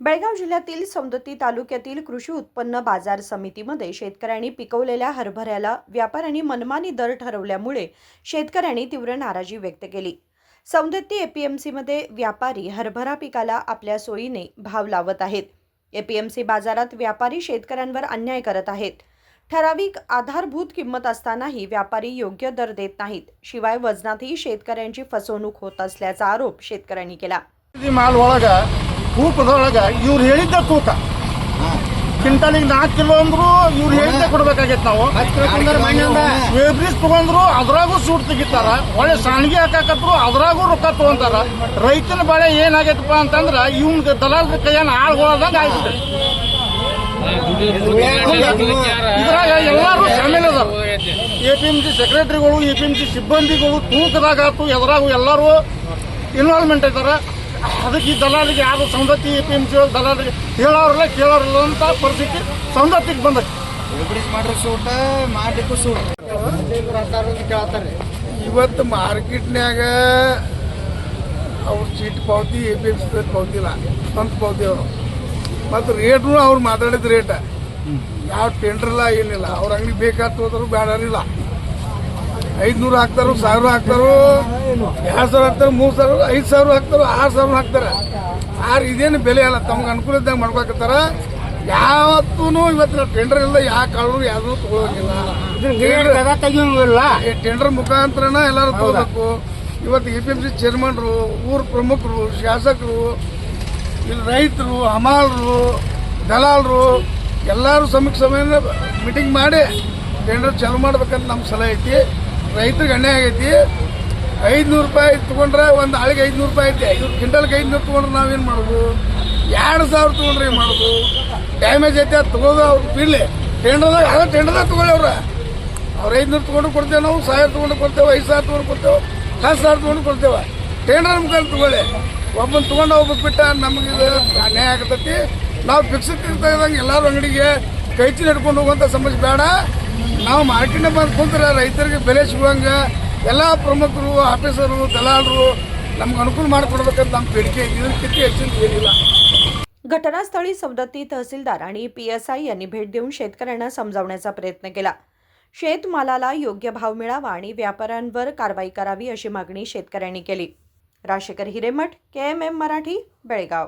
बेळगाव जिल्ह्यातील सौंदती तालुक्यातील कृषी उत्पन्न बाजार समितीमध्ये शेतकऱ्यांनी पिकवलेल्या हरभऱ्याला व्यापाऱ्यांनी मनमानी दर ठरवल्यामुळे शेतकऱ्यांनी तीव्र नाराजी व्यक्त केली. सौंदती एपीएमसीमध्ये व्यापारी हरभरा पिकाला आपल्या सोयीने भाव लावत आहेत. एपीएमसी बाजारात व्यापारी शेतकऱ्यांवर अन्याय करत आहेत. ठराविक आधारभूत किंमत असतानाही व्यापारी योग्य दर देत नाहीत. शिवाय वजनातही शेतकऱ्यांची फसवणूक होत असल्याचा आरोप शेतकऱ्यांनी केला. माल ತೂಕದೊಳಗ ಇವ್ರು ಹೇಳಿದ್ದ ತೂಕ. ಕ್ವಿಂಟಲಿಗೆ ನಾಲ್ಕು ಕಿಲೋ ಅಂದ್ರು ಇವ್ರು ಹೇಳಿದ್ದೆ ಕೊಡ್ಬೇಕಾಗೈತೆ ನಾವು. ವೇಬ್ರಿಸ್ ತಗೊಂಡ್ರು ಅದ್ರಾಗೂ ಸೂಟ್ ತೆಗಿತಾರ. ಒಳ್ಳೆ ಸಾಣಿಗೆ ಹಾಕಾಕತ್ರು ಅದ್ರಾಗೂ ರೊಕ್ಕ ತಗೊಂತಾರ. ರೈತನ ಬಾಳೆ ಏನಾಗೈತಪ್ಪ ಅಂತಂದ್ರ ಇವ್ನ ದಲಾಲ್ ಕೈಯನ್ನ ಆಳ್ಗೊಳದಂಗ ಆಯ್ತು ಇದ್ರಾಗ ಎಲ್ಲಾರು ಶಾಮೀಲ್ ಅದಾರ. ಎ ಪಿ ಎಂ ಸಿ ಸೆಕ್ರೆಟರಿಗಳು ಎ ಪಿ ಎಂ ಸಿ ಸಿಬ್ಬಂದಿಗಳು ತೂಕದಾಗಾತು ಎದ್ರಾಗು ಎಲ್ಲರೂ ಇನ್ವಾಲ್ವ್ಮೆಂಟ್ ಇದಾರ. ಅದಕ್ಕೆ ಈ ದಲಾಲಿಗೆ ಯಾರು Saundatti A P M C ದಲಾಲಿಗೆ ಹೇಳೋರಲ್ಲ ಕೇಳೋರಲ್ಲ ಅಂತ ಪರಿಸ್ಥಿತಿ ಸೌಂದತಿಗೆ ಬಂದೈತಿ. ರಿಬ್ರಿಸ್ ಮಾಡ್ರಿ ಸೂಟ ಮಾಡ್ಲಿಕ್ಕೂ ಸೂಟ್. ಕೇಳ್ತಾರೆ. ಇವತ್ತು ಮಾರ್ಕೆಟ್ನ್ಯಾಗ ಅವ್ರ ಚೀಟ್ ಪಾವತಿ ಎ ಪಿ ಎಂ ಸಿ ಪಾವತಿಲ್ಲ ಸ್ವಂತ ಪಾವತಿ ಅವರು. ಮತ್ತು ರೇಟ್ನು ಅವ್ರು ಮಾತಾಡಿದ ರೇಟ. ಯಾವ ಟೆಂಡ್ರಲ್ಲ ಏನಿಲ್ಲ. ಅವ್ರ ಅಂಗಡಿ ಬೇಕಾಗ್ತದ್ರು ಬೇಡ ಬೇಡರಿಲ್ಲ ಐದ್ನೂರು ಹಾಕ್ತಾರೋ ಸಾವಿರ ಹಾಕ್ತಾರೋ ಎರಡು ಸಾವಿರ ಹಾಕ್ತಾರೋ ಮೂರು ಸಾವಿರ ಐದು ಸಾವಿರ ಹಾಕ್ತಾರೋ ಆರು ಸಾವಿರ ಹಾಕ್ತಾರೆ. ಆರು ಇದೇನು ಬೆಲೆ ಅಲ್ಲ ತಮ್ಗೆ ಅನುಕೂಲ ಇದ್ದಂಗೆ ಮಾಡ್ಬೇಕಾರ ಯಾವತ್ತೂ ಇವತ್ತು ಟೆಂಡರ್ ಇಲ್ಲ ಯಾವ ಕಾಳು ಯಾವ್ದು ತಗೊಳಂಗಿಲ್ಲ. ಟೆಂಡರ್ ಮುಖಾಂತರನ ಎಲ್ಲರೂ ತಗೋಬೇಕು. ಇವತ್ತು ಎ ಪಿ ಎಂ ಸಿ ಚೇರ್ಮನ್ರು ಊರ ಪ್ರಮುಖರು ಶಾಸಕರು ಇಲ್ಲಿ ರೈತರು ಹಮಾಲರು ದಲಾಲರು ಎಲ್ಲರೂ ಸಮೀಕ್ಷೆ ಸಮಯ ಮೀಟಿಂಗ್ ಮಾಡಿ ಟೆಂಡರ್ ಚಾಲು ಮಾಡ್ಬೇಕಂತ ನಮ್ಮ ಸಲಹೆ ಐತಿ. ರೈತರಿಗೆ ಅನ್ಯಾಯ ಆಗೈತಿ. ಐದುನೂರು ರೂಪಾಯಿ ತೊಗೊಂಡ್ರೆ ಒಂದು ಆಳಿಗೆ ಐದುನೂರು ರೂಪಾಯಿ ಐತಿ. ಐದು ಕ್ವಿಂಟಲ್ಗೆ ಐದುನೂರು ತಗೊಂಡ್ರೆ ನಾವೇನು ಮಾಡೋದು? ಎರಡು ಸಾವಿರ ತೊಗೊಂಡ್ರೆ ಏನು ಮಾಡೋದು? ಡ್ಯಾಮೇಜ್ ಐತೆ ಅದು ತಗೋದು ಅವ್ರು ಬಿಡ್ಲಿ ಟೆಂಡರ್ದಾಗ ಅದ ಟೆಂಡರ್ದಾಗ ತೊಗೊಳ್ಳಿ ಅವ್ರ. ಅವ್ರು ಐದುನೂರು ತೊಗೊಂಡು ಕೊಡ್ತೇವೆ ನಾವು, ಸಾವಿರ ತೊಗೊಂಡು ಕೊಡ್ತೇವೆ, ಐದು ಸಾವಿರ ತೊಗೊಂಡು ಕೊಡ್ತೇವೆ, ಹತ್ತು ಸಾವಿರ ತೊಗೊಂಡು ಕೊಡ್ತೇವೆ. ಟೆಂಡರ್ ಮುಖಾಂತರ ತೊಗೊಳ್ಳಿ. ಒಬ್ಬನ ತೊಗೊಂಡು ಒಬ್ಬ ಬಿಟ್ಟ ನಮಗೆ ಅನ್ಯಾಯ ಆಗ್ತೈತಿ. ನಾವು ಫಿಕ್ಸ್ ಇದ್ದಂಗೆ ಎಲ್ಲರೂ ಅಂಗಡಿಗೆ ಕೈಚಿ ನಡ್ಕೊಂಡು ಹೋಗುವಂಥ ಸಮಸ್ಯೆ ಬೇಡ ನಾವು ಮಾರ್ಕೆಟ್ನ ಬಂದು ಕುಂತ್ರೆ ರೈತರಿಗೆ ಬೆಲೆ ಸಿಗುವಂಗೆ ಎಲ್ಲ ಪ್ರಮುಖರು ಆಫೀಸರು ದಲಾಲರು ನಮ್ಗೆ ಅನುಕೂಲ ಮಾಡಿಕೊಡ್ಬೇಕಂತ ನಮ್ಮ ಬೇಡಿಕೆ ಇದಕ್ಕಿಂತ ಹೆಚ್ಚಿನ ಏನಿಲ್ಲ घटनास्थळी सवदत्ती तहसीलदार आणि पीएसआय यांनी भेट देऊन शेतकऱ्यांना समजावण्याचा प्रयत्न केला शेतमालाला योग्य भाव मिळावा आणि व्यापाऱ्यांवर कारवाई करावी अशी मागणी शेतकऱ्यांनी केली Rashekar Hiremath K M M Marathi Belgaum